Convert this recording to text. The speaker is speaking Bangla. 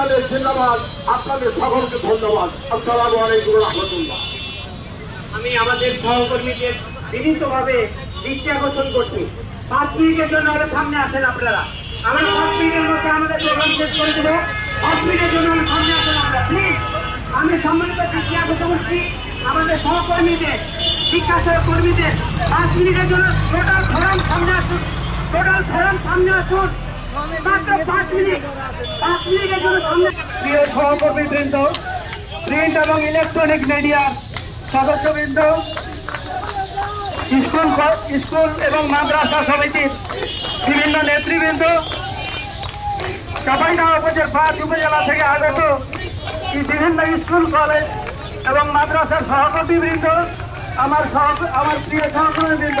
বাংলাদেশ জিন্দাবাদ। আপনাদের সকলকে ধন্যবাদ। আসসালামু আলাইকুম রহমতুল্লাহ। আমি আমাদের সহকর্মীদের বিনীতভাবে দৃষ্টি আকর্ষণ করছি। পাঁচ মিনিটের জন্য আমাদের সামনে আসেন আপনারা। আমরা পাঁচ মিনিটের মধ্যে আমাদের প্রোগ্রাম শেষ করে দেবো। পাঁচ মিনিটের জন্য আমাদের সামনে আসেন আপনারা। প্লিজ আমি সম্মানিত দৃষ্টি আকর্ষণ করছি আমাদের সহকর্মীদের শিক্ষা সহকর্মীদের পাঁচ মিনিটের জন্য টোটাল ফোরাম সামনে আসুন। টোটাল ফোরাম সামনে আসুন। প্রিয় সহকর্মী বৃন্দ, প্রিন্ট এবং ইলেকট্রনিক মিডিয়ার সদস্যবৃন্দ, স্কুল স্কুল এবং মাদ্রাসা সমিতির বিভিন্ন নেতৃবৃন্দ চাপাইনগর উপজেলা পাঁচ উপজেলা থেকে আগত বিভিন্ন স্কুল, কলেজ এবং মাদ্রাসার সহকর্মীবৃন্দ আমার আমার প্রিয় সহকর্মীবৃন্দ।